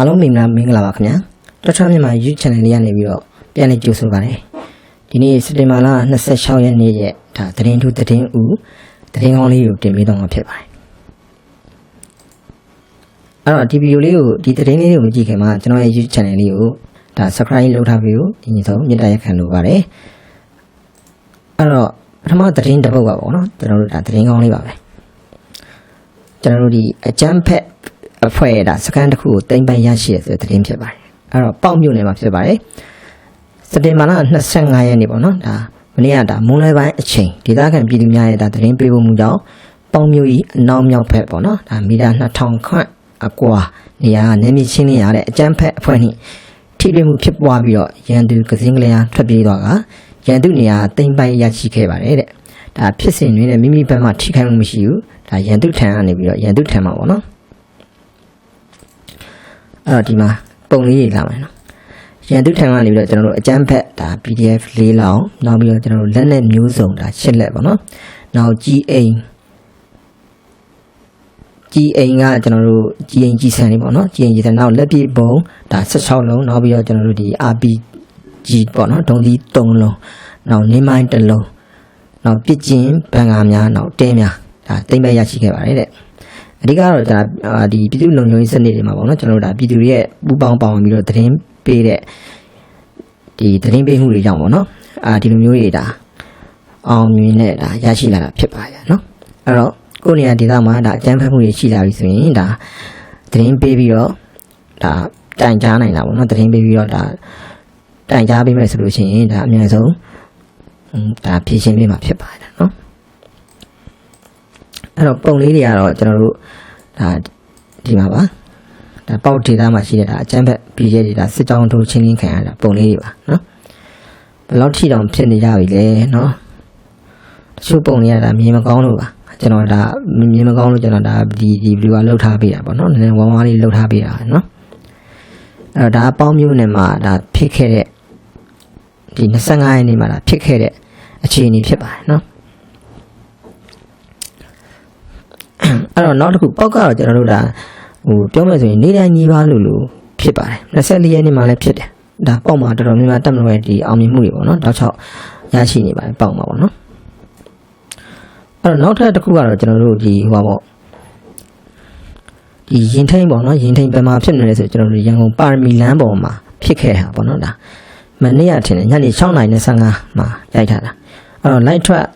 အားလုံးမင်္ဂလာမင်္ဂလာပါခင်ဗျာတော်ချမြန်မာ YouTube channel လေးကနေပြီးတော့ပြန်လည်ကြိုဆိုပါရစေဒီနေ့စက်တင်ဘာလ26ရက်နေ့ရဲ့ဒါသတင်းထူးသတင်းဦးသတင်းကောင်းလေးကိုတင်ပေးတော့မှာဖြစ်ပါတယ်အဲ့တော့ဒီဗီဒီယိုလေးကိုဒီသတင်းလေးကိုမကြည့်ခင်မှာကျွန်တော်ရဲ့ YouTube channel လေးကိုဒါ subscribe လုပ်ထားပြီးကိုဒီနေ့ဆုံးမြတ်တရားခံလိုပါတယ်အဲ့တော့ပထမသတင်းတစ်ပုဒ်ပါပေါ့နော်ကျွန်တော်တို့ဒါသတင်းကောင်းလေးပါပဲကျွန်တော်တို့ဒီအကြမ်းဖက် အဖွဲ့ရဲ့ဒါစကန်တစ်ခုကိုတင်ပိုင်ရရှိရဆိုတဲ့သတင်းဖြစ်ပါတယ်အဲ့တော့ပေါက်မြို့နယ်မှာဖြစ်ပါတယ်စက်တင်ဘာလ25ရက်နေ့ပေါ့နော်ဒါမနေ့ကဒါမွန်းလွဲပိုင်းအချိန်ဒေသခံပြည်သူများရဲ့ဒါသတင်းပေးပို့မှုကြောင့်ပေါက်မြို့ဤအနောက်မြောက်ဘက်ပေါ့နော်ဒါမီတာ2000ခန့်အကွာနေရာကနေမြချင်းနေရတဲ့အကြမ်းဖက်အဖွဲ့နှင့်ထိတွေ့မှုဖြစ်ပွားပြီးတော့ရန်သူကစင်းကလေးအားထွက်ပြေးသွားကရန်သူနေရာတင်ပိုင်ရရှိခဲ့ပါတယ်တဲ့ဒါဖြစ်စဉ်တွင်လည်းမိမိဘက်မှထိခိုက်မှုမရှိဘူးဒါရန်သူထံကနေပြီးတော့ရန်သူထံမှာပေါ့နော် အဲ့တော့ဒီမှာပုံလေးတွေလာမယ်နော်ရန်သူထံကနေပြီးတော့ကျွန်တော်တို့အကြမ်းဖက်ဒါ PDF ၄လောင်းနောက်ပြီးတော့ကျွန်တော်တို့လက်နဲ့မျိုးစုံဒါရှစ်လက်ပေါ့နော်နောက်ကြီးအိမ်ကြီးအိမ်ကကျွန်တော်တို့ကြီးအိမ်ကြီးဆန်လေးပေါ့နော်ကြီးအိမ်ကြီးဆန်နောက်လက်ပြပုံဒါ16လုံးနောက်ပြီးတော့ကျွန်တော်တို့ဒီ RPG ပေါ့နော်ဒုံးသီး3လုံးနောက်နေမိုင်း1လုံးနောက်ပစ်ကျင်ဘန်ကာများနောက်တဲများဒါတိမ့်ပဲရရှိခဲ့ပါတယ်တဲ့ အဓိကတော့ဒါအာဒီပြည်သူ့လုံခြုံရေးစနစ်တွေမှာပေါ့နော်ကျွန်တော်တို့ဒါပြည်သူတွေရဲ့ပူပေါင်းပါဝင်ပြီးတော့သတင်းပေးတဲ့ဒီသတင်းပေးမှုတွေကြောင့်ပေါ့နော်အာဒီလိုမျိုးတွေဒါအောင်မြင်နဲ့ဒါရရှိလာတာဖြစ်ပါရဲ့နော်အဲ့တော့ကိုယ့်နေရာဒေသမှာဒါအကြမ်းဖက်မှုတွေရှိလာပြီဆိုရင်ဒါသတင်းပေးပြီးတော့ဒါတိုင်ကြားနိုင်တာပေါ့နော်သတင်းပေးပြီးတော့ဒါတိုင်ကြားပေးမယ်ဆိုလို့ရှိရင်ဒါအများဆုံးဟွန်းဒါဖြည့်ရှင်းပေးမှာဖြစ်ပါတယ်နော် အဲ့တော့ပုံလေးတွေကတော့ကျွန်တော်တို့ဒါဒီမှာပါဒါပေါက်ဒေတာမှာရှိတဲ့ဒါအချမ်းဘက်ပြည်ရဲတွေဒါစစ်တောင်းတို့ချင်းချင်းခံရတာပုံလေးတွေပါနော်ဘယ်လောက်ထိတောင်ဖြစ်နေကြပြီလဲနော်တချို့ပုံလေးကဒါမြင်မကောင်းလို့ပါကျွန်တော်ဒါမြင်မကောင်းလို့ကျွန်တော်ဒါဒီဒီဗီဒီယိုကလှုပ်ထားပေးတာပေါ့နော်နည်းနည်းဝမ်းဝါးလေးလှုပ်ထားပေးတာနော်အဲ့တော့ဒါအပေါင်းမျိုးနဲ့မှာဒါဖြစ်ခဲ့တဲ့ဒီ25ရက်နေ့မှာဒါဖြစ်ခဲ့တဲ့အခြေအနေဖြစ်ပါတယ်နော် အဲ့တော့နောက်တစ်ခုပေါက်ကတော့ကျွန်တော်တို့ဒါဟိုပြောမယ်ဆိုရင်နေတိုင်းညီပါလို့လို့ဖြစ်ပါတယ်24ရက်နေ့မှလည်းဖြစ်တယ်ဒါပေါက်မှာတော်တော်များများတက်မလို့ရဲ့ဒီအောင်မြင်မှုတွေပေါ့နော်တောက်ချောက်ရရှိနေပါတယ်ပေါက်မှာပေါ့နော်အဲ့တော့နောက်ထပ်တစ်ခုကတော့ကျွန်တော်တို့ဒီဟိုပါပေါ့ဒီရင်ထိန်ပေါ့နော်ရင်ထိန်ဘယ်မှာဖြစ်နေလဲဆိုကျွန်တော်တို့ရန်ကုန်ပါရမီလမ်းပေါ်မှာဖြစ်ခဲ့တာပေါ့နော်ဒါမနေ့ကထင်တယ်ညနေ6:25မှာရိုက်ထားတာအဲ့တော့ light track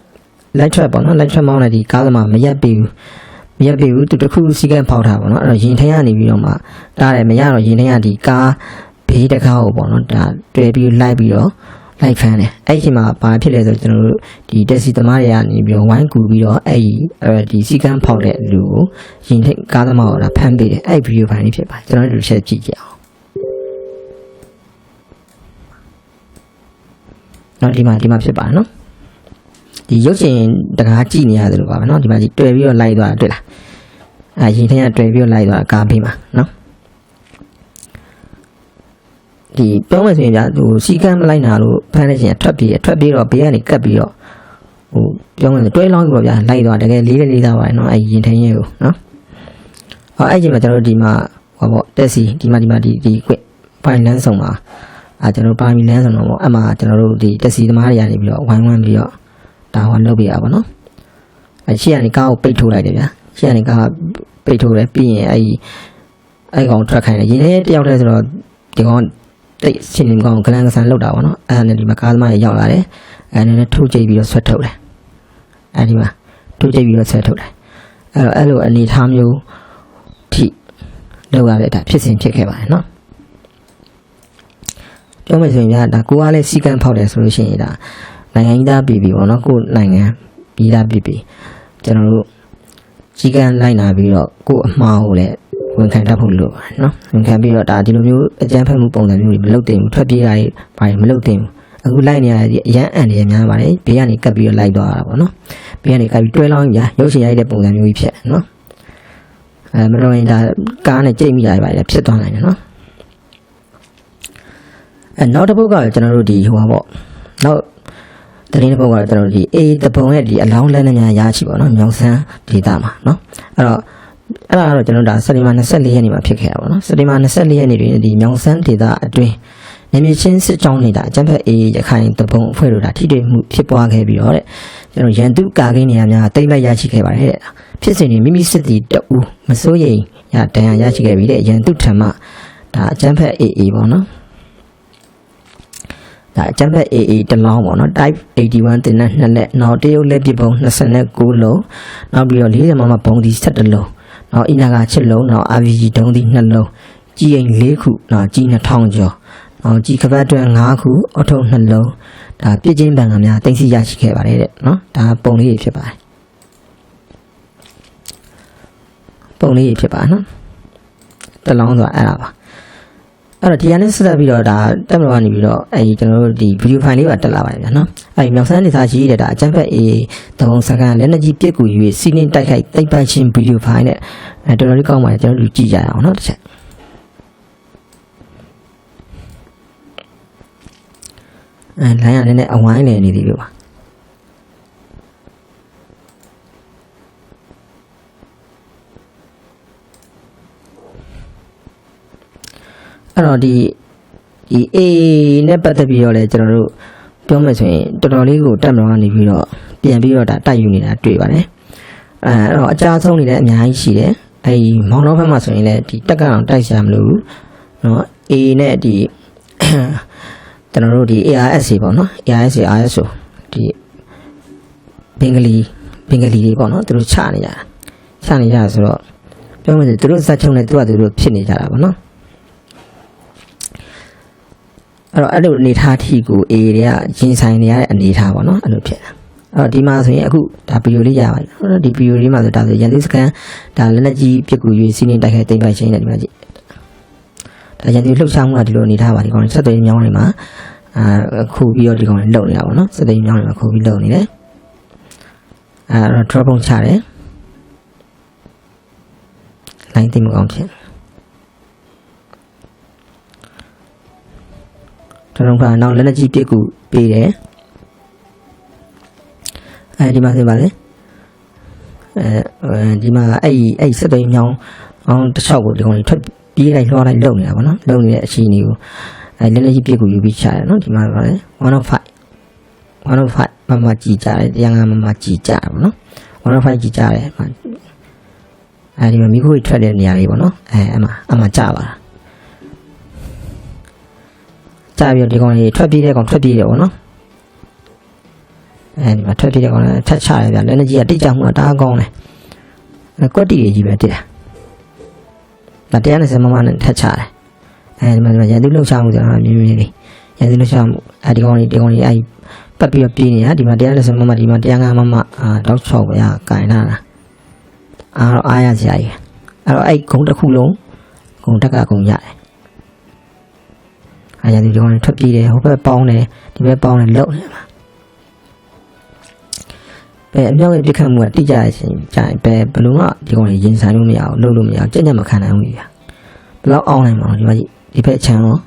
light track ပေါ့နော် light track မောင်းတဲ့ဒီကားသမားမရက်ပြီဘူးမ ရက်ပြီဘူးသူတစ်ခုစီကံဖောက်ထားပါတော့အဲ့တော့ရင်ထင်းကနေပြီးတော့မှတားတယ်မရတော့ရင်ထင်းကဒီကားဘေးတစ်ခါကိုပေါ့နော်ဒါတွဲပြီးလိုက်ပြီးတော့လိုက်ဖမ်းတယ်အဲ့ဒီမှာဘာဖြစ်လဲဆိုကျွန်တော်တို့ဒီတက်စီသမားတွေကနေပြီးတော့ဝိုင်းကူပြီးတော့အဲ့ဒီအဲဒီစီကံဖောက်တဲ့လူကိုရင်ထင်းကားသမားကိုဒါဖမ်းပေးတယ်အဲ့ဗီဒီယိုဖိုင်လေးဖြစ်ပါကျွန်တော်တို့ချက်ကြည့်ကြအောင်နော်ဒီမှာဒီမှာဖြစ်ပါနော် ဒီရုပ်ရှင်တကားကြည့်နေရတယ်လို့ပါပဲเนาะဒီမှာဒီတွေ့ပြီးတော့လိုက်သွားတာတွေ့လားအဲရင်ထဲကတွေ့ပြီးတော့လိုက်သွားတာကားဖေးမှာเนาะဒီပြောမယ်ဆိုရင်ဗျာဟိုစီကံမလိုက်နာလို့ဖမ်းနေချင်းထွက်ပြေးထွက်ပြေးတော့ဘေးကနေကတ်ပြီးတော့ဟိုပြောမယ်ဆိုတွဲလောင်းပြီးတော့ဗျာလိုက်သွားတကယ်လေးလေးလေးသားပါเนาะအဲရင်ထဲရဲ့ကိုเนาะဟောအဲ့ဒီမှာကျွန်တော်တို့ဒီမှာဟောပေါ့တက်စီဒီမှာဒီမှာဒီဒီကွဖိုင်လန်းဆောင်မှာအာကျွန်တော်ပါမီလန်းဆောင်တော့ပေါ့အဲ့မှာကျွန်တော်တို့ဒီတက်စီသမားတွေကနေပြီးတော့ဝိုင်းဝန်းပြီးတော့ ဒါဟောလုပ်ပြရပါတော့အဲရှေ့ကနေကားကိုပိတ်ထိုးလိုက်တယ်ဗျာရှေ့ကနေကားပိတ်ထိုးတယ်ပြီးရင်အဲဒီအဲကောင်ထွက်ခိုင်းတယ်ရင်းနေတယောက်တည်းဆိုတော့ဒီကောင်တိတ်ရှင်နေကောင်ကလန်ကဆန်လောက်တာပေါ့နော်အဲနဲ့ဒီမှာကားသမားကြီးရောက်လာတယ်အဲနဲ့ထိုးကြိတ်ပြီးတော့ဆွဲထုတ်တယ်အဲဒီမှာထိုးကြိတ်ပြီးတော့ဆွဲထုတ်တယ်အဲ့တော့အဲ့လိုအနေထားမျိုးထိလောက်ရတဲ့ဒါဖြစ်စဉ်ဖြစ်ခဲ့ပါတယ်နော်ပြောမယ်ဆိုရင်ဗျာဒါကိုကလည်းစီကံဖောက်တယ်ဆိုလို့ရှိရင်ဒါ နိုင်ငံကြီးသားပြည်ပြီပေါ့နော်ကိုယ်နိုင်ငံပြည်သားပြည်ပြီကျွန်တော်တို့ကြီးကန်းလိုက်နာပြီးတော့ကိုယ်အမှားကိုလည်းဝန်ခံတတ်ဖို့လိုပါတယ်နော်ဝန်ခံပြီးတော့ဒါဒီလိုမျိုးအကြမ်းဖက်မှုပုံစံမျိုးတွေမလုပ်သင့်ဘူးထွက်ပြေးတာတွေဘာတွေမလုပ်သင့်ဘူးအခုလိုက်နေရတဲ့အရန်အန်တွေများပါတယ်ဘေးကနေကပ်ပြီးတော့လိုက်သွားတာပေါ့နော်ဘေးကနေကပ်ပြီးတွဲလောင်းပြရုပ်ရှင်ရိုက်တဲ့ပုံစံမျိုးကြီးဖြစ်နော်အဲမတော်ရင်ဒါကားနဲ့ကြိတ်မိတာတွေပါလေဖြစ်သွားနိုင်တယ်နော်အဲနောက်တစ်ပုဒ်ကကျွန်တော်တို့ဒီဟိုပါပေါ့နောက် တရင်တစ်ပုတ်ကတော့ကျွန်တော်တို့ဒီ A တပုံရဲ့ဒီအလောင်းလက်နဲ့များရရှိပါတော့မြောင်ဆန်းဒေတာမှာเนาะအဲ့တော့ အဲ့ဒါကတော့ကျွန်တော်တို့ဒါစက်တင်ဘာ24ရက်နေ့မှာဖြစ်ခဲ့တာပေါ့နော်စက်တင်ဘာ24ရက်နေ့တွင်ဒီမြောင်စန်းဒေသအတွင်းနေမြေချင်းစစ်ကြောင်းနေတာအကြံဖက်အေးရခိုင်တပုံအဖွဲ့တို့ဒါထိတွေ့မှုဖြစ်ပွားခဲ့ပြီးတော့တဲ့ကျွန်တော်ရန်သူကာကင်းနေရာများတိမ့်လိုက်ရရှိခဲ့ပါတယ်တဲ့ဖြစ်စဉ်တွေမိမိစစ်တီတအူမစိုးရိမ်ရတန်ရာရရှိခဲ့ပြီးတဲ့ရန်သူထံမှဒါအကြံဖက်အေးအေးပေါ့နော် ဒါအကြံဖက် AA တလောင်းပေါ့နော် type 81တင်တဲ့နှစ်လက်နောက်တရုတ်လက်ပစ်ပုံ29လုံးနောက်ပြီးတော့40မမပုံဒီ17လုံးနောက်အီနာက7လုံးနောက် RPG တုံးဒီ2လုံးကြီးအိမ်4ခုနောက်ကြီး2000ကျော်နောက်ကြီးကပတ်အတွင်း5ခုအထုပ်2လုံးဒါပြည့်ချင်းပံကများတင်စီရရှိခဲ့ပါတယ်တဲ့နော်ဒါပုံလေးတွေဖြစ်ပါတယ်ပုံလေးတွေဖြစ်ပါနော်တလောင်းဆိုတာအဲ့ဒါပါ အဲ့တော့ဒီကနေ့ဆက်ဆက်ပြီးတော့ဒါတက်မလို့ကနေပြီးတော့အဲဒီကျွန်တော်တို့ဒီဗီဒီယိုဖိုင်လေးပါတက်လာပါတယ်ဗျာနော်အဲဒီမြောက်ဆန်းနေသားကြီးတဲ့ဒါအချမ်းဖက်အေးတပုံစကန်လက်နက်ကြီးပြက်ကူ၍စီးနှင်းတိုက်ခိုက်တိတ်ပိုက်ချင်းဗီဒီယိုဖိုင်နဲ့အဲတော်တော်လေးကောင်းပါတယ်ကျွန်တော်တို့ကြည့်ကြရအောင်နော်တစ်ချက်အဲလိုင်းရနေနဲ့အဝိုင်းနေနေသေးပြီပါ အဲ့တော့ဒီဒီ A နဲ့ပတ်သက်ပြီးတော့လည်းကျွန်တော်တို့ပြောမယ်ဆိုရင်တော်တော်လေးကိုတက်မလွန်ကနေပြီးတော့ပြန်ပြီးတော့ဒါတိုက်ယူနေတာတွေ့ပါတယ်အဲအဲ့တော့အကြဆုံးနေလည်းအများကြီးရှိတယ်အဲဒီမောင်နှောဘက်မှာဆိုရင်လည်းဒီတက်ကောင်တိုက်ရှာမလို့နော် A နဲ့ဒီကျွန်တော်တို့ဒီ ARS တွေပေါ့နော် ARS ARS ဆိုဒီဘင်္ဂလီဘင်္ဂလီတွေပေါ့နော်သူတို့ချနေကြတာချနေကြဆိုတော့ပြောမယ်ဆိုသူတို့ဇက်ချုံနဲ့သူကသူတို့ဖြစ်နေကြတာပေါ့နော် အဲ့တော့အဲ့လိုအနေထားထိကို A တွေကရင်ဆိုင်နေရတဲ့အနေထားပေါ့နော်အဲ့လိုဖြစ်တာအဲ့တော့ဒီမှာဆိုရင်အခုဒါဗီဒီယိုလေးရပါတယ်ဟုတ်တော့ဒီဗီဒီယိုလေးမှာဆိုဒါဆိုရန်သူစကန်ဒါလက်နက်ကြီးပြစ်ကူ၍စီးနေတိုက်ခိုက်တိမ်ပိုက်ချင်းနဲ့ဒီမှာကြည့်ဒါရန်သူလှုပ်ရှားမှုကဒီလိုအနေထားပါဒီကောင်ဆက်သွယ်မြောင်းနေမှာအာခုပြီးတော့ဒီကောင်လှုပ်နေတာပေါ့နော်ဆက်သွယ်မြောင်းနေမှာခုပြီးလှုပ်နေတယ်အဲ့တော့ drop ပုံချတယ် line တိမ်မကောင်းဖြစ် ကျွန်တော်ကနောက်လက်လက်ကြီးပြစ်ကူပေးတယ်အဲဒီမှာဆိုပါလေအဲဒီမှာအဲ့ဒီအဲ့ဒီစက်သိမ်းမြောင်းအောင်တစ်ချောက်ကိုဒီကောင်ကြီးထွက်ပြေးလိုက်လွှားလိုက်လုံနေတာပေါ့နော်လုံနေတဲ့အချိန်ကြီးကိုအဲလက်လက်ကြီးပြစ်ကူယူပြီးချတယ်နော်ဒီမှာပါလေ105 105မမကြည်ကြတယ်တရားငါမမကြည်ကြတယ်ပေါ့နော်105ကြည်ကြတယ်အဲဒီမှာမိခိုးထွက်တဲ့နေရာလေးပေါ့နော်အဲအမှအမှကြပါလား ကြပြီးဒီကောင်ကြီးထွက်ပြေးတဲ့ကောင်ထွက်ပြေးတယ်ပေါ့နော်အဲဒီမှာထွက်ပြေးတဲ့ကောင်လည်းထက်ချတယ်ဗျလက်နေကြီးကတိတ်ကြမှုကတအားကောင်းတယ်အဲကွက်တီကြီးပဲတိတယ်ဒါတရားနဲ့စမမနဲ့ထက်ချတယ်အဲဒီမှာရန်သူလှုပ်ရှားမှုဆိုတာမြင်းမြင်းလေးရန်သူလှုပ်ရှားမှုအဲဒီကောင်ကြီးဒီကောင်ကြီးအဲဒီပတ်ပြီးတော့ပြေးနေတာဒီမှာတရားနဲ့စမမဒီမှာတရားငါမမအာတောက်ချောက်ပဲကင်လာတာအားတော့အားရစရာကြီးအဲ့တော့အဲ့ဂုံတစ်ခုလုံးဂုံတက်ကဂုံရတယ် အားရဒီကောင်ထွက်ပြေးတယ်ဟိုဘက်ပေါင်းတယ်ဒီဘက်ပေါင်းတယ်လုံနေမှာပဲအမြောက်ရဲ့ပြစ်ခတ်မှုကတိကျတဲ့အချိန်ကြာရင်ပဲဘလုံးကဒီကောင်ရင်ဆိုင်လို့မရအောင်လုပ်လို့မရအောင်ကြက်ကြက်မခံနိုင်ဘူးကြာဘလောက်အောင်းနိုင်မှာဒီမှာဒီဘက်ချမ်းတော့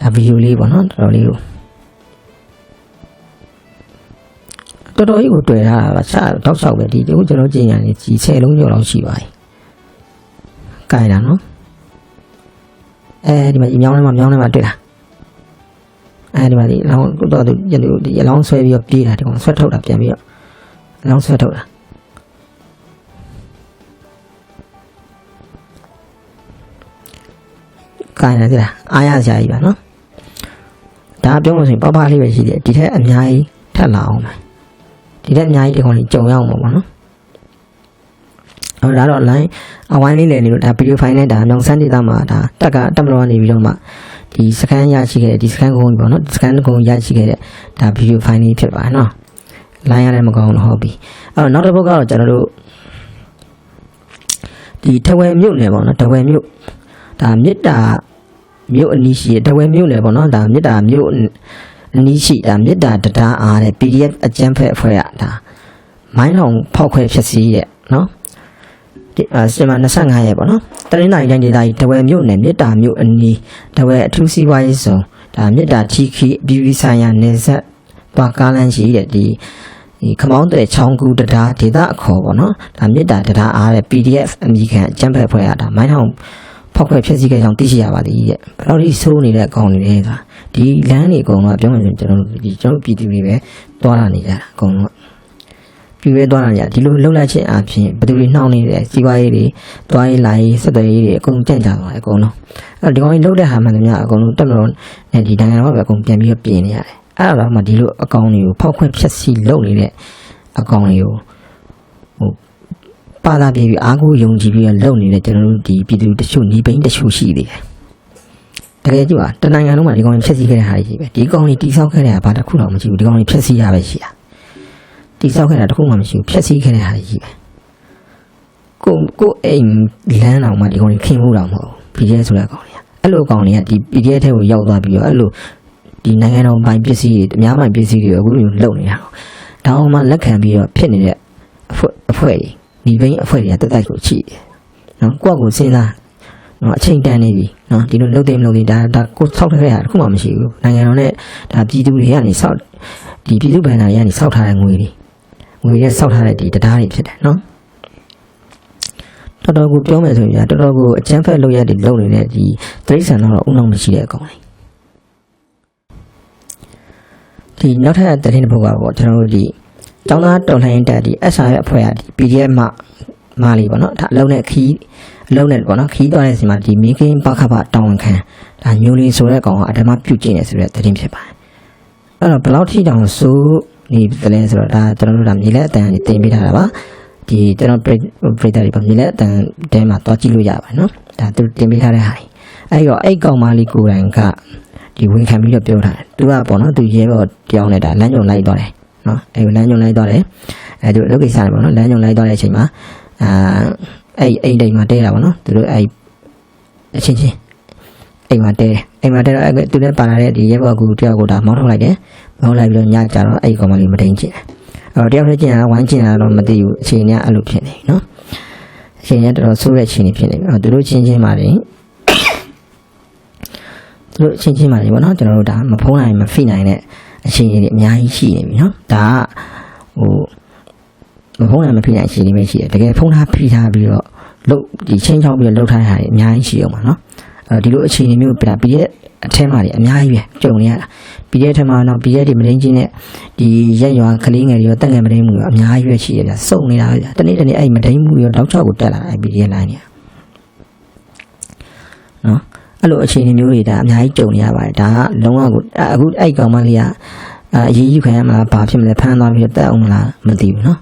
ဒါဗီဒီယိုလေးပေါ့နော်တော်တော်လေးကိုတော်တော်ကြီးကိုတွေ့ရတာပါချတောက်ချောက်ပဲဒီကျွန်တော်ကြင်ရနေကြီးဆယ်လုံးကျော်လောက်ရှိပါပြီ။ကြိုင်တာနော်။အဲဒီမှာဒီမြောင်းထဲမှာမြောင်းထဲမှာတွေ့တာ။ အဲဒီမှာဒီလောင်းတော့သူရလူဒီအလောင်းဆွဲပြီးတော့ပြေးတာဒီကောင်ဆွဲထုတ်တာပြန်ပြီးတော့အလောင်းဆွဲထုတ်တာ။ကြိုင်တယ်ကြလားအားရစရာကြီးပါနော်။ဒါပြောမှဆိုရင်ပပလေးပဲရှိတယ်ဒီထက်အများကြီးထပ်လာအောင်မယ်။ဒီထက်အများကြီးဒီကောင်ကြီးကြုံရအောင်ပါပေါ့နော်ဟိုဒါတော့ line အဝိုင်းလေးလည်းနေလို့ဒါ video file နဲ့ဒါနောင်ဆန်းဒေတာမှာဒါတက်ကတက်မလို့နေပြီးတော့မှ ဒီစကန်ရရှိခဲ့တဲ့ဒီစကန်ကုန်းကြီးပေါ့နော်စကန်ကုန်းရရှိခဲ့တဲ့ဒါ video file လေးဖြစ်ပါတယ်နော် line ရတယ်မကောင်းတော့ဟုတ်ပြီအဲ့တော့နောက်တစ်ပုတ်ကတော့ကျွန်တော်တို့ဒီထဝယ်မြို့နယ်ပေါ့နော်ထဝယ်မြို့ဒါမြစ်တာမြို့အနီးရှိတဲ့ထဝယ်မြို့နယ်ပေါ့နော်ဒါမြစ်တာမြို့အနီးရှိတာမေတ္တာတရားအားတဲ့ PDF အကျန်းဖက်အဖွဲ့ရဒါမိုင်းလောင်ဖောက်ခွဲဖြစ်စီရဲ့နော်ဒီအ စင်မ25ရက်ပေါ့နော်တရင်းနိုင်တိုင်းဒေသကြီးတဝဲမြို့နယ်မေတ္တာမြို့အနီးတဝဲအထူးစီးပွားရေးဆောင်ဒါမေတ္တာထီခီအပြည်ပြည်ဆိုင်ရာနေဆက်ပါကားလန်းရှိတဲ့ဒီဒီခမောင်းတဲ့ချောင်းကူတရားဒေတာအခေါ်ပေါ့နော်ဒါမြစ်တာတရားအားတဲ့ PDF အမိခံအကျန်းဖက်ဖွဲ့ရတာမိုင်းထောင်ဖောက်ခွဲဖြစ်စီခဲ့ကြောင်းသိရှိရပါသည်တဲ့ဘယ်တော့ဒီဆိုးနေတဲ့အကောင်တွေလဲကဒီလမ်းတွေအကုန်လုံးကပြောမှဆိုရင်ကျွန်တော်တို့ဒီကျွန်တော်ပြည်သူတွေပဲတွာလာနေကြတာအကုန်လုံးက ပြည်ပဲတွာလာကြဒီလိုလှုပ်လိုက်ခြင်းအပြင်ဘယ်သူတွေနှောင်းနေတယ်စီးပွားရေးတွေတွားရေးလာရေးစက်တွေရေးတွေအကုန်ကြန့်ကြသွားတယ်အကုန်လုံးအဲ့တော့ဒီကောင်ကြီးလှုပ်တဲ့ဟာမှန်သမျှအကုန်လုံးတက်လို့နဲ့ဒီနိုင်ငံတော်ကပဲအကုန်ပြန်ပြီးတော့ပြင်နေရတယ်အဲ့ဒါတော့မှဒီလိုအကောင်တွေကိုဖောက်ခွဲဖြစ်စီလုပ်နေတဲ့အကောင်တွေကိုဟိုပါလာပြီးအားကိုးယုံကြည်ပြီးတော့လုပ်နေတဲ့ကျွန်တော်တို့ဒီပြည်သူတချို့ညီပိန်းတချို့ရှိသေးတယ်။တကယ်ကြည့်ပါတနိုင်ငံလုံးမှာဒီကောင်တွေဖျက်ဆီးခဲ့တဲ့ဟာတွေကြီးပဲဒီကောင်တွေတိဆောက်ခဲ့တဲ့ဟာဘာတစ်ခုတော့မရှိဘူးဒီကောင်တွေဖျက်ဆီးရပဲရှိတာ။ တိဆောက်ခဲ့တာတစ်ခုမှမရှိဘူးဖျက်ဆီးခဲ့တဲ့ဟာတွေကြီးပဲ။ကိုကိုအိမ်လမ်းတော်မှာဒီကောင်တွေခင်မှုတော့မဟုတ်ဘူး PDF ဆိုတဲ့ကောင်တွေကအဲ့လိုကောင်တွေကဒီ PDF ထဲကိုရောက်သွားပြီးတော့အဲ့လိုဒီနိုင်ငံတော်ပိုင်းပစ္စည်းတွေအများပိုင်းပစ္စည်းတွေအခုလိုလုပ်နေတာ။ဒါအောင်မှလက်ခံပြီးတော့ဖြစ်နေတဲ့အဖွဲ့အဖွဲ့တွေဒီဘိန်းအဖွဲ့တွေကတက်တက်ကိုချိတယ်နော်ကိုယ့်ကိုစဉ်းစားနော်အချိန်တန်နေပြီနော်ဒီလိုလုပ်တယ်မလုပ်တယ်ဒါဒါကိုဆောက်ထားခဲ့ရတခုမှမရှိဘူးနိုင်ငံတော်နဲ့ဒါပြည်သူတွေကနေဆောက်ဒီပြည်သူဗန်နာတွေကနေဆောက်ထားတဲ့ငွေတွေ ငွေတွေဆောက်ထားတဲ့ဒီတရားတွေဖြစ်တယ်နော်တော်တော်ကိုပြောမယ်ဆိုရင်တော်တော်ကိုအကျန်းဖက်လုပ်ရတဲ့လုပ်နေတဲ့ဒီတရိษံတော့ဥနောက်မရှိတဲ့အကောင်လေးဒီနောက်ထပ်တဲ့တဲ့ဘုကပေါ့ကျွန်တော်တို့ဒီကျောင်းသားတော်လှန်ရေးတပ်ဒီ SR ရဲ့အဖွဲ့ကဒီ PDF မှမာလီပေါ့နော်ဒါအလုံးနဲ့ခီးအလုံးနဲ့ပေါ့နော်ခီးသွားတဲ့စီမှာဒီမင်းကင်းပခပတောင်းဝန်ခံဒါညိုလီဆိုတဲ့ကောင်ကအဓမ္မပြုတ်ကျင့်နေဆိုတဲ့သတင်းဖြစ်ပါတယ်အဲ့တော့ဘယ်လောက်ထိတောင်ဆိုး နေတယ်ဆိုတော့ဒါကျွန်တော်တို့ဒါမြေလက်အတန်ကြီးတင်ပေးထားတာပါဒီကျွန်တော်ပရိပရိသတ်တွေပေါ့မြေလက်အတန်တဲမှာတွားကြည့်လို့ရပါတယ်နော်ဒါသူတင်ပေးထားတဲ့ဟာကြီးအဲ့တော့အဲ့ကောင်မလေးကိုယ်တိုင်ကဒီဝန်ခံပြီးတော့ပြောထားတယ်သူကပေါ့နော်သူရဲဘော်တယောက်နဲ့ဒါလမ်းကြုံလိုက်သွားတယ်နော်အဲလမ်းညွန်လိုက်သွားတယ်အဲသူလုတ်ကိစ္စတွေပေါ့နော်လမ်းညွန်လိုက်သွားတဲ့အချိန်မှာအာအဲ့အဲ့တိမ်မှာတဲတာပေါ့နော်သူတို့အဲ့အချင်းချင်းအိမ်မှာတဲတယ်အိမ်မှာတဲတော့အဲ့သူလည်းပါလာတဲ့ဒီရဲဘော်ကူတယောက်ကိုဒါမောင်းထုတ်လိုက်တယ်မော င်းလိုက်ပြီးတော့ညကြတော့အဲ့ကောင်မလေးမတိန်ချင်တယ်အဲ့တော့တယောက်နဲ့ကျင်တာဝမ်းကျင်တာတော့မသိဘူးအချိန်ကအဲ့လိုဖြစ်နေနော်အချိန်ကတော်တော်ဆိုးတဲ့အချိန်ကြီးဖြစ်နေပြီအဲ့တော့သူတို့ချင်းချင်းမှာနေသူတို့ချင်းချင်းမှာနေပေါ့နော်ကျွန်တော်တို့ဒါမဖုံးနိုင်မဖိနိုင်တဲ့အခြေအနေတွေအများကြီးရှိနေပြီနော်ဒါကဟိုမဖုံးနိုင်မဖိနိုင်အခြေအနေပဲရှိတယ်တကယ်ဖုံးထားဖိထားပြီးတော့လုတ်ဒီချင်းချောင်းပြီးတော့လှုပ်ထားတဲ့ဟာတွေအများကြီးရှိအောင်ပါနော်အဲဒီလိုအခြေအနေမျိုးပြတာပြီးတဲ့ အထက်မှာတွေအများကြီးပဲကြုံနေရတာပြီးတဲ့အထက်မှာတော့ပြီးတဲ့ဒီမရင်းချင်းနဲ့ဒီရက်ရွာကလေးငယ်တွေရောတက်ငယ်မရင်းမှုရောအများကြီးပဲရှိရပြစုံနေတာပဲဗျတနေ့တနေ့အဲ့မရင်းမှုရောတောက်ချောက်ကိုတက်လာအဲ့ပြီးတဲ့ line เนี่ยနော်အဲ့လိုအခြေအနေမျိုးတွေဒါအများကြီးကြုံနေရပါတယ်ဒါကလုံးဝကိုအခုအဲ့ကောင်မလေးကအာအရေးယူခံရမှာဘာဖြစ်မလဲဖမ်းသွားပြီးတော့တက်အောင်မလားမသိဘူးเนาะ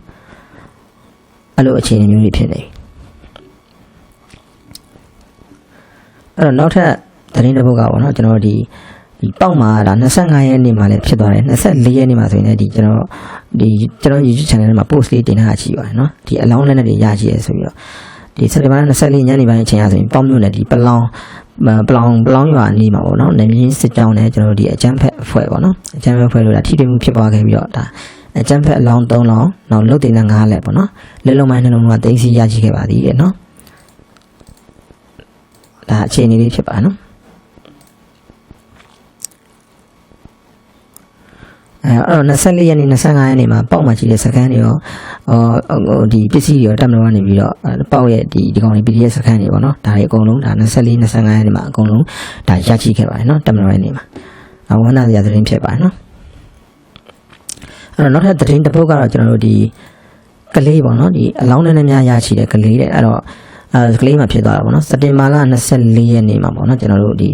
အဲ့လိုအခြေအနေမျိုးတွေဖြစ်နေအဲ့တော့နောက်ထပ် သတင်းတစ်ပုဒ်ကပေါ့နော်ကျွန်တော်ဒီဒီပေါက်မှာဒါ25ရက်နေ့မှာလည်းဖြစ်သွားတယ်24ရက်နေ့မှာဆိုရင်လည်းဒီကျွန်တော်ဒီကျွန်တော် YouTube channel ထဲမှာ post လေးတင်ထားတာရှိပါတယ်နော်ဒီအလောင်းလက်နဲ့တွေရရှိရဲဆိုပြီးတော့ဒီစက်တင်ဘာ24ညနေပိုင်းအချိန်အဆိုရင်ပေါက်မြို့နယ်ဒီပလောင်ပလောင်ပလောင်ရွာနေမှာပေါ့နော်နေမြင့်စစ်ကြောင်းနဲ့ကျွန်တော်ဒီအကျန်းဖက်အဖွဲ့ပေါ့နော်အကျန်းဖက်အဖွဲ့လို့ဒါထိတွေ့မှုဖြစ်ပွားခဲ့ပြီးတော့ဒါအကျန်းဖက်အလောင်း3လောင်းနောက်လုတ်တင်တဲ့9လက်ပေါ့နော်လက်လုံးပိုင်းနှလုံးကတင်းစီရရှိခဲ့ပါသေးတယ်နော်ဒါအခြေအနေလေးဖြစ်ပါနော် အဲအဲ့တော့24ရက်နေ့25ရက်နေ့မှာပေါက်မှာရှိတဲ့စကန်တွေရောဟိုဒီပစ္စည်းတွေရောတက်မလို့ကနေပြီးတော့ပေါက်ရဲ့ဒီဒီကောင်တွေ PDF စကန်တွေပေါ့နော်ဒါတွေအကုန်လုံးဒါ24 25ရက်နေ့မှာအကုန်လုံးဒါရရှိခဲ့ပါတယ်နော်တက်မလို့ရဲ့နေ့မှာအဝန္တာစရာသတင်းဖြစ်ပါတယ်နော်အဲ့တော့နောက်ထပ်သတင်းတစ်ပုဒ်ကတော့ကျွန်တော်တို့ဒီကလေးပေါ့နော်ဒီအလောင်းနဲ့နဲ့များရရှိတဲ့ကလေးတဲ့အဲ့တော့အဲကလေးမှာဖြစ်သွားတာပေါ့နော်စက်တင်ဘာလ24ရက်နေ့မှာပေါ့နော်ကျွန်တော်တို့ဒီ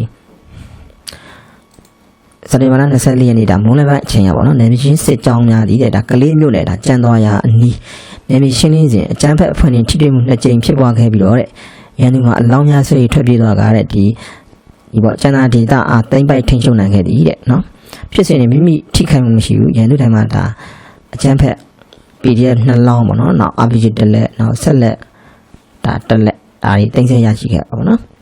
စက်တင်ဘာလ24ရက်နေ့ဒါမွန်းလယ်ပိုင်းအချိန်ရပါတော့။နေမချင်းစစ်ကြောင်းများသည်တဲ့ဒါကလေးမျိုးလေဒါကြံသွားရာအနီးနေမရှင်းလင်းစဉ်အကြမ်းဖက်အဖွဲ့နဲ့ထိတွေ့မှုနှစ်ကြိမ်ဖြစ်ပွားခဲ့ပြီးတော့တဲ့ရန်သူမှာအလောင်းများဆွေထွက်ပြေးသွားကြတဲ့ဒီဒီပေါ့ကျန်တာဒေတာအားတိမ့်ပိုက်ထိန်ချုပ်နိုင်ခဲ့သည်တဲ့နော်။ဖြစ်စဉ်နဲ့မိမိထိခိုက်မှုမရှိဘူး။ရန်သူတိုင်းမှာဒါအကြမ်းဖက် PDF နှစ်လောင်းပေါ့နော်။နောက် RPG တစ်လက်နောက်ဆက်လက်ဒါတစ်လက်ဒါတွေတင်ဆက်ရရှိခဲ့ပါပေါ့နော်။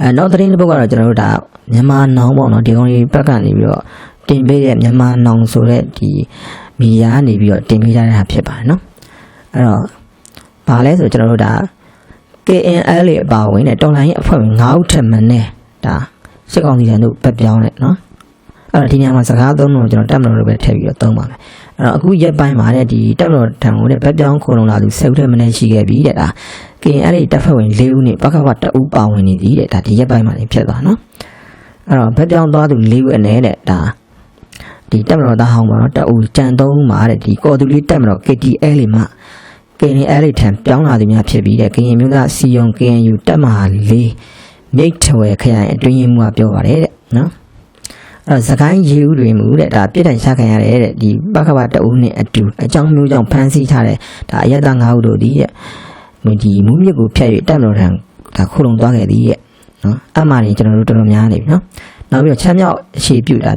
အဲနောက်သတင်းတစ်ပုဒ်ကတော့ကျွန်တော်တို့ဒါမြန်မာနောင်ပေါ့နော်ဒီကောင်ကြီးဘက်ကနေပြီးတော့တင်ပေးတဲ့မြန်မာနောင်ဆိုတဲ့ဒီမီဒီယာကနေပြီးတော့တင်ပေးထားတဲ့ဟာဖြစ်ပါတယ်နော်အဲ့တော့ဘာလဲဆိုကျွန်တော်တို့ဒါ KNL လေးအပါဝင်တဲ့တော်လိုင်းရဲ့အဖွဲ့ဝင်9ဦးထက်မနည်းဒါစစ်ကောင်စီတန်တို့ပတ်ပြောင်းတဲ့နော်အဲ့တော့ဒီနေရာမှာစကားသုံးလို့ကျွန်တော်တက်မလို့လို့ပဲထည့်ပြီးတော့သုံးပါမယ် အဲ့တော့အခုရက်ပိုင်းမှာတဲ့ဒီတက်မလို့ထံကိုတဲ့ဗက်ပြောင်းခုံလုံးလာသူဆက်ဦးတဲ့မနေ့ရှိခဲ့ပြီတဲ့ဒါကရင်အဲ့ဒီတက်ဖွဲ့ဝင်၄ဦးနဲ့ပကပတအူပါဝင်နေသည်တဲ့ဒါဒီရက်ပိုင်းမှာလည်းဖြစ်သွားနော်အဲ့တော့ဗက်ပြောင်းသွားသူ၄ဦးအနေနဲ့ဒါဒီတက်မလို့သားဟောင်းပါတော့တအူကြံသုံးမှာတဲ့ဒီကော်တူလေးတက်မလို့ KTL လေးမှာကရင်အဲ့ဒီထံပြောင်းလာသူများဖြစ်ပြီးတဲ့ကရင်မျိုးသားစီယုံ KNU တက်မဟာလေးမြိတ်ထဝယ်ခရိုင်အတွင်းရေးမှူးကပြောပါတယ်တဲ့နော် အဲ့တော့စကိုင်းရေဦးတွေမူတဲ့ဒါပြစ်ဒဏ်ချခံရတဲ့တဲ့ဒီပကပတအုပ်နဲ့အတူအကြောင်းမျိုးကြောင့်ဖမ်းဆီးထားတဲ့ဒါအယက်သား၅ဦးတို့ဒီတဲ့ဒီမူမြစ်ကိုဖျက်၍တက်မလို့ထံဒါခုလုံသွားခဲ့သည်တဲ့နော်အမှားတွေကျွန်တော်တို့တော်တော်များနေပြီနော်နောက်ပြီးတော့ချမ်းမြောက်အခြေပြုတာ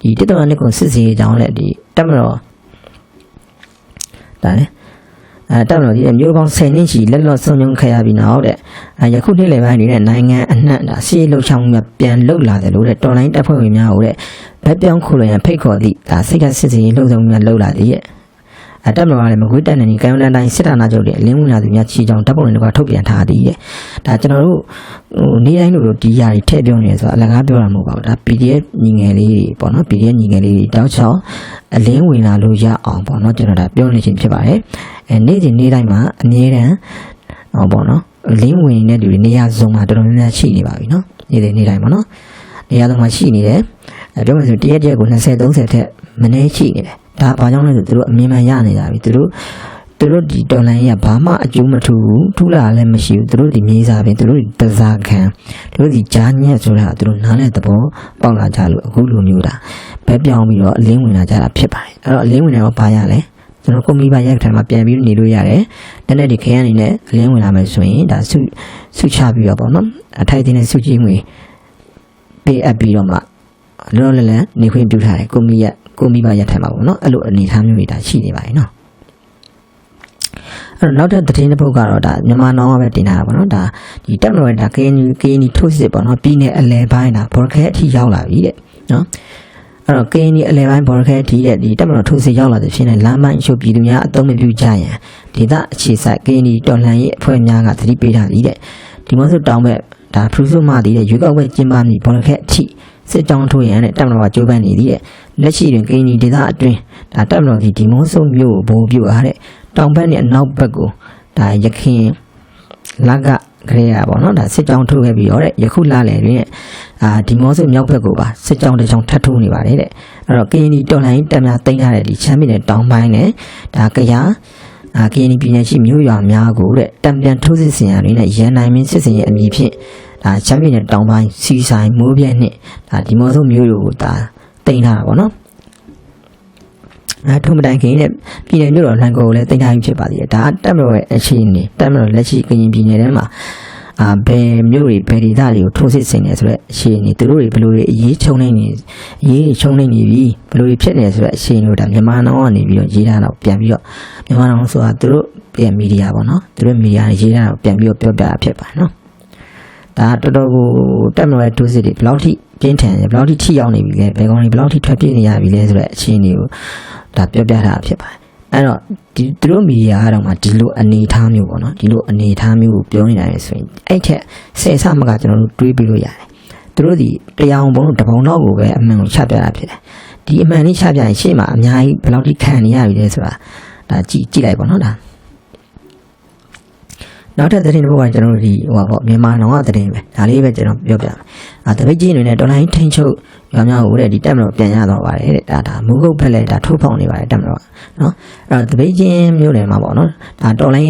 ဒီတစ်တော်နှစ်ကိုစစ်စေးအကြောင်းနဲ့ဒီတက်မလို့ဒါလည်း အဲတက်မလို့ဒီမျိုးပေါင်း10နှစ်ရှိလက်လော့ဆုံးညုံခရပြီးနောက်တဲ့အဲယခုနေ့လယ်ပိုင်းနေတဲ့နိုင်ငံအနှံ့ဒါစီးလှုပ်ရှားမှုများပြန်လှုပ်လာတယ်လို့တဲ့တော်လိုင်းတပ်ဖွဲ့ဝင်များဟိုတဲ့ဗက်ပြောင်းခုလိုရန်ဖိတ်ခေါ်သည့်ဒါစိတ်ကစစ်စီလှုပ်ဆောင်မှုများလှုပ်လာသည်ရဲ့အ တက်မလို့လည်းမကွေးတက်နေဒီကံလန်တိုင်းစစ်တာနာချုပ်တဲ့အလင်းဝင်လာသူများချီကြောင်တပ်ပုံတွေကထုတ်ပြန်ထားသည်ရဲ့ဒါကျွန်တော်တို့ဟိုနေ့တိုင်းလို့ဒီຢာတွေထည့်ပြောနေတယ်ဆိုတာအလကားပြောတာမဟုတ်ပါဘူးဒါ PDF ညီငယ်လေးတွေပေါ့နော် PDF ညီငယ်လေးတွေတောက်ချောင်းအလင်းဝင်လာလို့ရအောင်ပေါ့နော်ကျွန်တော်ဒါပြောနေခြင်းဖြစ်ပါတယ်အဲနေ့စဉ်နေ့တိုင်းမှာအမြဲတမ်းဟောပေါ့နော်လင်းဝင်နေတဲ့လူတွေနေရာစုံမှာတော်တော်များများရှိနေပါပြီနော်နေ့စဉ်နေ့တိုင်းပေါ့နော်နေရာစုံမှာရှိနေတယ်အဲပြောမယ်ဆိုတရက်တရက်ကို20 30ထက်မနည်းရှိနေတယ် ဒါဘာကြောင့်လဲဆိုသူတို့အမြင်မှန်ရနေတာပြီသူတို့သူတို့ဒီတော်လိုင်းကြီးကဘာမှအကျိုးမထူဘူးထူလာလည်းမရှိဘူးသူတို့ဒီမြေစာပင်သူတို့ဒီတစားခံသူတို့ဒီကြားညက်ဆိုတာသူတို့နားတဲ့သဘောပေါက်လာကြလို့အခုလိုမျိုးတာဘက်ပြောင်းပြီးတော့အလင်းဝင်လာကြတာဖြစ်ပါတယ်အဲ့တော့အလင်းဝင်တယ်တော့ဘာရလဲကျွန်တော်ကွန်ပျူတာရက်ထံမှာပြန်ပြီးနေလို့ရတယ်။တနေ့ဒီခရမ်းအနေနဲ့အလင်းဝင်လာမယ်ဆိုရင်ဒါစုစုချပြီးတော့ပေါ့နော်။အထိုက်တဲ့စုကြည့်ငွေပေးအပ်ပြီးတော့မှလောလောလန်နေခွင့်ပြုထားတယ်ကွန်ပျူတာကွ န်ပျူတာရက်ထံမှာပေါ့နော်။အဲ့လိုအနေအထားမျိုးတွေဒါရှိနေပါတယ်နော်။အဲ့တော့နောက်တဲ့သတင်းတစ်ပုဒ်ကတော့ဒါမြန်မာနောင်ကပဲတင်ထားတာပေါ့နော်ဒါဒီတက်မလို့ဒါ KNU KNU ထုတ်စစ်ပေါ့နော်ပြည်နယ်အလဲပိုင်းဒါဘော်ခဲအထိရောက်လာပြီတဲ့နော်အဲ့တော့ KNU အလဲပိုင်းဘော်ခဲအထိတဲ့ဒီတက်မလို့ထုတ်စစ်ရောက်လာတဲ့ဖြစ်နေလမ်းမိုင်းရှုပ်ပြည်သူများအသုံးမပြုကြရန်ဒေသအခြေစိုက် KNU တော်လှန်ရေးအဖွဲ့များကသတိပေးထားသည်တဲ့ဒီမို့ဆိုတောင်းမဲ့ဒါဖရူးစုမှသည်တဲ့ရွေးကောက်ပွဲကျင်းပမည်ဘော်ခဲအထိ စစ်ကြောင်းထိုးရန်နဲ့တက်မလို့ကကြိုးပမ်းနေသည်တဲ့လက်ရှိတွင် KNU ဒေသအတွင်းဒါတက်မလို့ဒီဒီမို့ဆိုမျိုးကိုဘိုးပြအားတဲ့တောင်ဘက်နဲ့အနောက်ဘက်ကိုဒါရခင်လက်ကခရေရပါတော့ဒါစစ်ကြောင်းထုတ်ခဲ့ပြီးတော့တဲ့ယခုလာလေတွင်အာဒီမောစုမြောက်ဘက်ကိုပါစစ်ကြောင်းတစ်ကြောင်းထပ်ထိုးနေပါတယ်တဲ့အဲ့တော့ကရင်ဒီတော်လိုင်းတက်များတင်ထားတဲ့ဒီချမ်းပြည်နယ်တောင်ပိုင်းနဲ့ဒါကရအာကရင်ဒီပြည်နယ်ရှိမြို့ရွာများကိုတဲ့တံပြန်ထိုးစစ်ဆင်ရတွေနဲ့ရန်နိုင်မင်းစစ်စင်ရဲ့အမည်ဖြင့် ဒါချမ်းပြည်နယ်တောင်ပိုင်းစီဆိုင်မိုးပြက်နဲ့ဒါဒီမောစုမြို့ကိုဒါတင်ထားတာပေါ့နော်အဲထုံမတိုင်ခင်နဲ့ပြည်နယ်မြို့တော်လန်ကိုလည်းတင်ထားပြီးဖြစ်ပါသေးတယ်ဒါကတက်မတော်ရဲ့အခြေအနေတက်မတော်လက်ရှိကရင်ပြည်နယ်ထဲမှာအာဘယ်မြို့တွေဘယ်ဒေသတွေကိုထိုးစစ်ဆင်နေဆိုတဲ့အခြေအနေသူတို့တွေဘယ်လိုတွေအရေးချုံနေနေအရေးချုံနေနေပြီဘယ်လိုတွေဖြစ်နေဆိုတဲ့အခြေအနေကိုဒါမြန်မာနိုင်ငံကနေပြီးတော့ရေးထားတော့ပြန်ပြီးတော့မြန်မာနိုင်ငံဆိုတာသူတို့ပြန်မီဒီယာပေါ့နော်သူတို့မီဒီယာရေးထားတော့ပြန်ပြီးတော့ပြောပြတာဖြစ်ပါနော် ဒါတော်တော်ကိုတက်မတော်ရဲ့ထိုးစစ်တွေဘယ်လောက်ထိပြင်းထန်လဲဘယ်လောက်ထိထိရောက်နေပြီလဲဘယ်ကောင်တွေဘယ်လောက်ထိထွက်ပြေးနေရပြီလဲဆိုတဲ့အခြေအနေကိုဒါပြောပြတာဖြစ်ပါတယ်အဲ့တော့ဒီသူတို့မီဒီယာကတော့မှဒီလိုအနေအထားမျိုးပေါ့နော်ဒီလိုအနေအထားမျိုးကိုပြောနေတာလေဆိုရင်အဲ့ထက်ဆယ်ဆမကကျွန်တော်တို့တွေးပြီးလို့ရတယ်သူတို့ဒီတရားအောင်ဘုံတို့တပုံတော့ကိုပဲအမှန်ကိုချပြတာဖြစ်တယ်ဒီအမှန်လေးချပြရင်ရှေ့မှာအများကြီးဘယ်လောက်ထိခံနေရပြီလဲဆိုတာဒါကြည့်ကြည့်လိုက်ပေါ့နော်ဒါ နောက်ထပ်သတင်းတစ်ပုဒ်ကကျွန်တော်တို့ဒီဟိုပါပေါ့မြန်မာနောင်ကသတင်းပဲဒါလေးပဲကျွန်တော်ပြောပြမယ်။အာတပိတ်ကြီးအနေနဲ့တော်လိုင်းထိန်ချုပ်ရွာများကိုတဲ့ဒီတက်မလို့ပြန်ရတော့ပါတယ်တဲ့ဒါဒါမူကုတ်ဖက်လဲဒါထိုးဖောက်နေပါတယ်တက်မလို့နော်အဲ့တော့တပိတ်ချင်းမျိုးနယ်မှာပေါ့နော်ဒါတော်လိုင်း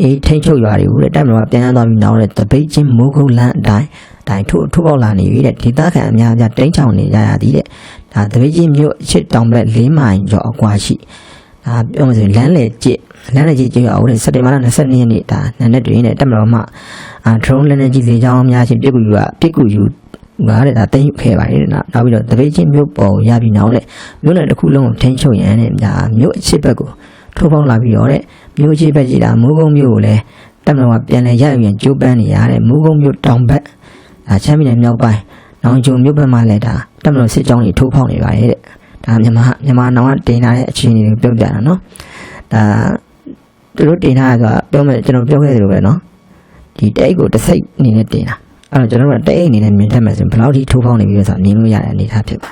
အေးထိန်ချုပ်ရွာတွေကိုတဲ့တက်မလို့ပြန်ရတော့ပြီးနောက်တဲ့တပိတ်ချင်းမူကုတ်လမ်းအတိုင်းတိုင်းထိုးထိုးပေါက်လာနေပြီတဲ့ဒေသခံအများကြီးတိန်းချောင်နေကြရသည်တဲ့ဒါတပိတ်ချင်းမျိုးအချစ်တောင်ဘက်၄မိုင်ကျော်အကွာရှိ ဒါပြောမှဆိုရင်လမ်းလေကျစ်လမ်းလေကျစ်ကျော်အောင်တဲ့စက်တင်ဘာလ22ရက်နေ့ဒါနံနက်တွင်တဲ့တက်မလို့မှအာ drone လက်နေကြီးလေကြောင်းများချင်းပြစ်ကူယူကပြစ်ကူယူငါတဲ့ဒါတိတ်ခဲ့ပါတယ်တဲ့နောက်နောက်ပြီးတော့တပိတ်ချင်းမြို့ပေါ်ရပြီးနောက်တဲ့မြို့နယ်တစ်ခုလုံးကိုထိန်းချုပ်ရန်တဲ့ဒါမြို့အချစ်ဘက်ကိုထိုးပေါက်လာပြီးတော့တဲ့မြို့အချစ်ဘက်ကြီးဒါမိုးကုန်းမြို့ကိုလည်းတက်မလို့ကပြန်လဲရရင်ကျိုးပန်းနေရတဲ့မိုးကုန်းမြို့တောင်ဘက်ဒါချမ်းပြည်နယ်မြောက်ပိုင်းနောင်ကျုံမြို့ဘက်မှာလည်းဒါတက်မလို့စစ်ကြောင်းတွေထိုးဖောက်နေပါတယ်တဲ့ ဒါမြန်မာမြန်မာနောင်ကတင်ထားတဲ့အခြေအနေကိုပြောပြတာနော်ဒါသူတို့တင်ထားတာကပြောမယ်ကျွန်တော်ပြောခဲ့သလိုပဲနော်ဒီတိတ်ကိုတစ်စိတ်အနေနဲ့တင်တာအဲ့တော့ကျွန်တော်တို့ကတိတ်အနေနဲ့မြင်တတ်မယ်ဆိုရင်ဘယ်လောက်ထိထိုးဖောက်နေပြီလဲဆိုတာမြင်လို့ရတဲ့အနေအထားဖြစ်ပါ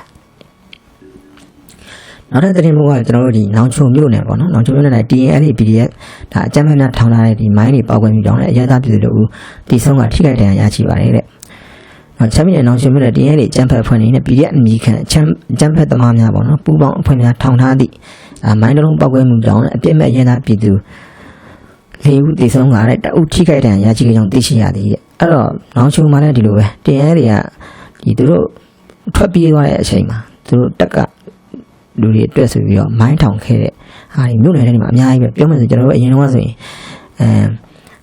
နောက်တစ်သတင်းဘောကကျွန်တော်တို့ဒီနောင်ချုံမြို့နယ်ပေါ့နော်နောင်ချုံမြို့နယ် TNL PDF ဒါအကြမ်းဖက်များထောင်ထားတဲ့ဒီမိုင်းတွေပေါက်ကွဲပြီးကြောင်းလည်းအရသာပြည်သူတို့ဒီဆုံးကထိခိုက်ဒဏ်ရာရရှိပါတယ်တဲ့နောက် ချမ်းပြည်နယ်နောင်ချုံမြို့နယ် TNL အကြမ်းဖက်အဖွဲ့အနေနဲ့ PDF အမိခံအချမ်းအကြမ်းဖက်သမားများပေါ့နော်ပူပေါင်းအဖွဲ့များထောင်ထားသည့်အာမိုင်းတစ်လုံးပေါက်ကွဲမှုကြောင့်လည်းအပြစ်မဲ့ရရသာပြည်သူလေးဦးဒီဆုံးကတဲ့တအုပ်ထိခိုက်ဒဏ်ရာရရှိခဲ့ကြောင်းသိရှိရသည်တဲ့အဲ့တော့နောင်ချုံမှာလည်းဒီလိုပဲ TNL တွေကဒီသူတို့ထွက်ပြေးသွားတဲ့အချိန်မှာသူတို့တက်ကလူတွေအတွက်ဆိုပြီးတော့မိုင်းထောင်ခဲ့တဲ့ဟာဒီမြို့နယ်ထဲမှာအများကြီးပဲပြောမယ်ဆိုကျွန်တော်တို့အရင်တော့ဆိုရင်အဲ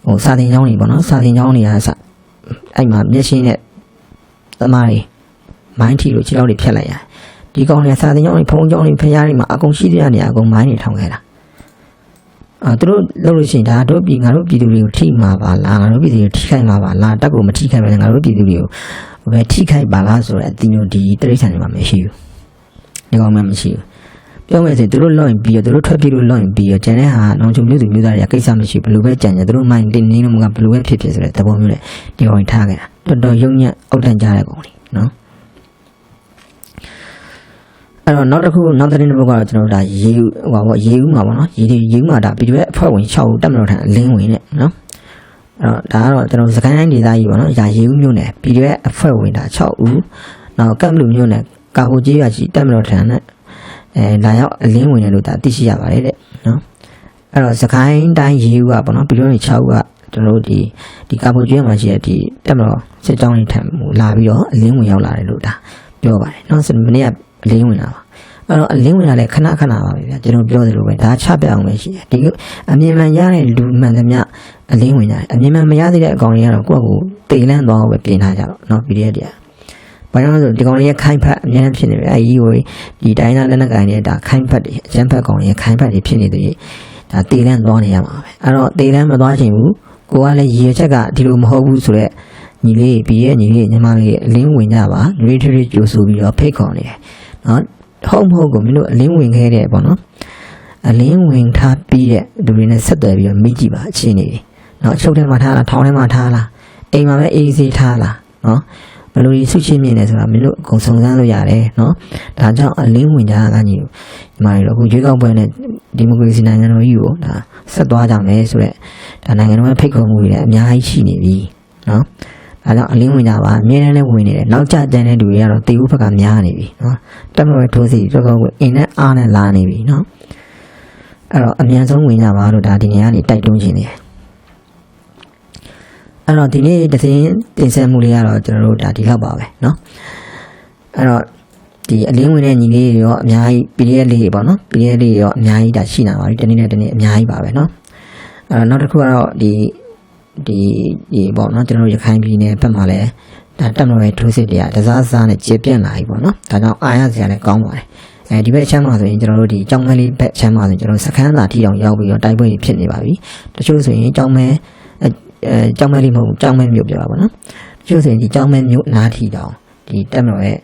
ဟိုစာသင်ကျောင်းတွေပေါ့နော်စာသင်ကျောင်းတွေကစအဲ့မှာမျက်ရှင်းနဲ့ သမားတွေမိုင်းထီလို့ခြေထောက်တွေဖြတ်လိုက်ရတယ်ဒီကောင်တွေစာသင်ကျောင်းတွေဖုံးကျောင်းတွေဖျားတွေမှာအကုန်ရှိတဲ့နေရာအကုန်မိုင်းတွေထောင်ခဲ့တာအာသူတို့လုပ်လို့ရှိရင်ဒါတို့ပြည်ငါတို့ပြည်သူတွေကိုထိမှာပါလားငါတို့ပြည်သူတွေကိုထိခိုက်မှာပါလားတက်ကိုမထိခိုက်ပဲငါတို့ပြည်သူတွေကိုဘယ်ထိခိုက်ပါလားဆိုတော့အတင်းတို့ဒီတိရစ္ဆာန်တွေမှာမရှိဘူးဒီကောင်မှမရှိဘူး ပြောမယ်ဆိုရင်သူတို့လော့ရင်ပြီးတော့သူတို့ထွက်ပြေးလို့လော့ရင်ပြီးတော့ကျန်တဲ့ဟာနောင်ချုံမျိုးသူမျိုးသားတွေကကိစ္စမရှိဘူးဘယ်လိုပဲကြံကြသူတို့မိုင်းတင်းနေလို့မကဘယ်လိုပဲဖြစ်ဖြစ်ဆိုတဲ့သဘောမျိုးနဲ့ဒီကောင်ထားခဲ့တာတော်တော်ယုံညံ့အောက်တန်းကြတဲ့ကောင်လေးနော်အဲ့တော့နောက်တစ်ခုနောက်သတင်းတစ်ပုဒ်ကတော့ကျွန်တော်တို့ဒါရေဦးဟိုပါပေါ့ရေဦးမှာပေါ့နော်ရေဒီရေဦးမှာဒါပြီးတော့အဖွဲ့ဝင်6ဦးတက်မလို့ထန်အလင်းဝင်နဲ့နော်အဲ့တော့ဒါကတော့ကျွန်တော်စကိုင်းတိုင်းဒေသကြီးပေါ့နော်ရာရေဦးမြို့နယ်ပြီးတော့အဖွဲ့ဝင်ဒါ6ဦးနောက်ကပ်လူမြို့နယ်ကာဟိုကြီးရရှိတက်မလို့ထန်နဲ့ အဲလာရောက်အလင်းဝင်တယ်လို့ဒါသိရှိရပါတယ်တဲ့နော်အဲ့တော့စကိုင်းတိုင်းရေးဦးကပေါ့နော်ဘီလီယံ6ကကျွန်တော်တို့ဒီဒီကာဗိုကျွဲမှာရှိတဲ့ဒီတက်မတော်စစ်ကြောင်းတွေထံလာပြီးတော့အလင်းဝင်ရောက်လာတယ်လို့ဒါပြောပါတယ်နော်မနေ့ကအလင်းဝင်လာပါအဲ့တော့အလင်းဝင်လာလဲခဏခဏပါပဲဗျာကျွန်တော်ပြောသလိုပဲဒါချပြအောင်ပဲရှိတယ်ဒီအမြင်မှန်ရတဲ့လူမှန်သမျှအလင်းဝင်ကြတယ်အမြင်မှန်မရသေးတဲ့အကောင်တွေကတော့ကိုယ့်အကိုတိမ်လန့်သွားအောင်ပဲပြင်ထားကြတော့နော် PDF တရား ဘာကြောင့်လဲဆိုဒီကောင်လေးရဲ့ခိုင်ဖက်အများဖြစ်နေပြီအဲဒီကိုဒီတိုင်းသားလက်နက်ကိုင်တွေဒါခိုင်ဖက်တွေအကျန်းဖက်ကောင်တွေခိုင်ဖက်တွေဖြစ်နေတယ်ဒါတေတန်းသွားနေရမှာပဲအဲ့တော့တေတန်းမသွားချင်ဘူးကိုကလည်းရေချက်ကဒီလိုမဟုတ်ဘူးဆိုတော့ညီလေးပြီးရဲ့ညီလေးညီမလေးအလင်းဝင်ကြပါရွေးထွေးကြိုဆိုပြီးတော့ဖိတ်ခေါ်နေတယ်နော်ဟုတ်မဟုတ်ကိုမင်းတို့အလင်းဝင်ခဲ့တဲ့ပေါ့နော်အလင်းဝင်ထားပြီးတဲ့လူတွေနဲ့ဆက်သွယ်ပြီးတော့မိကြည့်ပါအချင်းနေတယ်နော်ချုပ်ထဲမှာထားလားထောင်းထဲမှာထားလားအိမ်မှာပဲအေးစေးထားလားနော် ဘယ်လိုကြီးဆုချင်းမြင်လဲဆိုတာမင်းတို့အကုန်စုံစမ်းလို့ရတယ်နော်ဒါကြောင့်အလင်းဝင်ကြတာကညီညီမတို့အခုရွေးကောက်ပွဲနဲ့ဒီမိုကရေစီနိုင်ငံတော်ကြီးကိုဒါဆက်သွားကြမယ်ဆိုတော့ဒါနိုင်ငံတော်ရဲ့ဖိတ်ခေါ်မှုတွေလည်းအများကြီးရှိနေပြီနော်ဒါကြောင့်အလင်းဝင်ကြပါအများနဲ့လည်းဝင်နေတယ်နောက်ကျတဲ့တဲ့လူတွေကတော့တေဦးဘက်ကများနေပြီနော်တက်မတော်ထိုးစီတော့ကောအင်းနဲ့အားနဲ့လာနေပြီနော်အဲ့တော့အမြန်ဆုံးဝင်ကြပါလို့ဒါဒီနေရာနေတိုက်တွန်းခြင်းနေတယ် အဲ့တော့ဒီနေ့တစ်စင်းတင်ဆက်မှုလေးကတော့ကျွန်တော်တို့ဒါဒီလောက်ပါပဲเนาะအဲ့တော့ဒီအလင်းဝင်တဲ့ညီလေးတွေရောအများကြီး PDF လေးတွေပေါ့နော် PDF လေးတွေရောအများကြီးဒါရှိနေပါပြီတနေ့နဲ့တနေ့အများကြီးပါပဲเนาะအဲ့တော့နောက်တစ်ခုကတော့ဒီဒီဒီပေါ့နော်ကျွန်တော်တို့ရခိုင်ပြည်နယ်ဘက်မှာလည်းဒါတက်မလို့ထိုးစစ်တွေကတစားစားနဲ့ကျေပြန့်လာပြီပေါ့နော်ဒါကြောင့်အာရစရာလည်းကောင်းပါတယ်အဲဒီဘက်ချမ်းမှာဆိုရင်ကျွန်တော်တို့ဒီကြောင်းမဲလေးဘက်ချမ်းမှာဆိုရင်ကျွန်တော်စခန်းသာထိအောင်ရောက်ပြီးတော့တိုက်ပွဲတွေဖြစ်နေပါပြီတချို့ဆိုရင်ကြောင်းမဲ အဲကြောင်းမဲလေးမဟုတ်ဘူးကြောင်းမဲမျိုးပြောတာပေါ့နော်တချို့ဆိုရင်ဒီကြောင်းမဲမျိုးနားထိတောင်ဒီတက်မလို့ရဲ့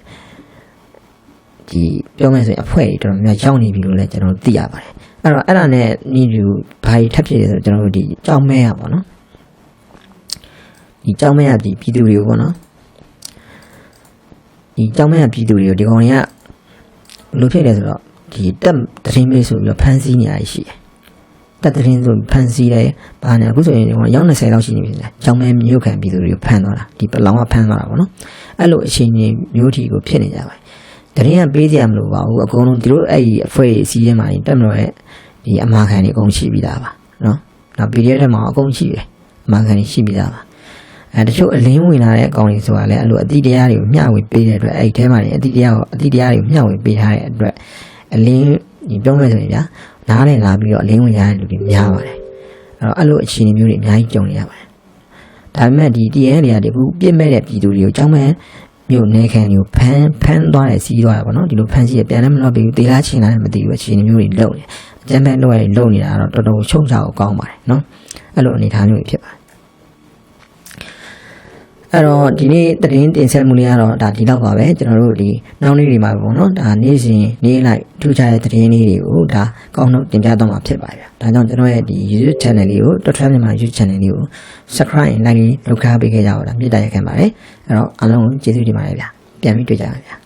ဒီပြောမယ်ဆိုရင်အဖွဲ့တွေတော်တော်များရောက်နေပြီလို့လည်းကျွန်တော်သိရပါတယ်အဲ့တော့အဲ့ဒါနဲ့ညီလူဘာကြီးထပ်ဖြစ်နေဆိုတော့ကျွန်တော်တို့ဒီကြောင်းမဲရပါတော့ဒီကြောင်းမဲရဒီပြည်သူတွေကိုပေါ့နော်ဒီကြောင်းမဲရပြည်သူတွေကိုဒီကောင်တွေကဘယ်လိုဖြစ်လဲဆိုတော့ဒီတက်တရင်မေးဆိုပြီးတော့ဖမ်းဆီးနေရရှိတယ် တက်တရင်ဆိုဖမ်းဆီးတယ်ဘာညာအခုဆိုရင်ဒီကောင်ရောက်20လောက်ရှိနေပြီလေကြောင်းမဲမြို့ခံပြည်သူတွေကိုဖမ်းသွားတာဒီပလောင်ကဖမ်းသွားတာပေါ့နော်အဲ့လိုအချိန်ကြီးမျိုးထီကိုဖြစ်နေကြပါတရင်ကပေးကြရမလို့ပါဘူးအကုန်လုံးဒီလိုအဲ့ဒီအဖွဲ့အစည်းထဲမှာတက်မလို့ရဲ့ဒီအမာခံတွေအကုန်ရှိပြီးသားပါနော်နောက် PDF ထဲမှာအကုန်ရှိတယ်အမာခံတွေရှိပြီးသားပါအဲတချို့အလင်းဝင်လာတဲ့အကောင်တွေဆိုတာလည်းအဲ့လိုအတိတရားတွေကိုမျှဝေပေးတဲ့အတွက်အဲ့ဒီထဲမှာနေအတိတရားကိုအတိတရားတွေကိုမျှဝေပေးထားတဲ့အတွက်အလင်းဒီပြောမယ်ဆိုရင်ဗျာ နားနဲ့လာပြီးတော့အလင်းဝင်ရတဲ့လူတွေများပါတယ်အဲ့တော့အဲ့လိုအခြေအနေမျိုးတွေအများကြီးကြုံနေရပါတယ်ဒါပေမဲ့ဒီ TN တွေကဒီခုပြစ်မဲ့တဲ့ပြည်သူတွေကိုကြောင်းမဲ့မြို့နေခံတွေကိုဖမ်းဖမ်းသွားတယ်စီးသွားတယ်ပေါ့နော်ဒီလိုဖမ်းစီးရပြန်လည်းမလို့ပြီးတေးလားချင်းလားမသိဘူးအခြေအနေမျိုးတွေလုံနေအကျဉ်းမဲ့လုံရလုံနေတာတော့တော်တော်ချုံချအောင်ကောင်းပါတယ်နော်အဲ့လိုအနေထားမျိုးဖြစ်ပါတယ် အဲ့တော့ဒီနေ့သတင်းတင်ဆက်မှုလေးကတော့ဒါဒီလောက်ပါပဲကျွန်တော်တို့ဒီနောက်နေ့တွေမှာပေါ့နော်ဒါနေ့စဉ်နေ့လိုက်ထူးခြားတဲ့သတင်းလေးတွေကိုဒါကောင်းတော့တင်ပြတော့မှာဖြစ်ပါဗျာဒါကြောင့်ကျွန်တော်ရဲ့ဒီ YouTube channel လေးကိုတော်ထွန်းမြန်မာ YouTube channel လေးကို subscribe လိုက်လုပ်ထားပေးခဲ့ကြပါလားမြစ်တာရက်ခံပါတယ်အဲ့တော့အားလုံးကျေးဇူးတင်ပါတယ်ဗျာပြန်ပြီးတွေ့ကြပါဗျာ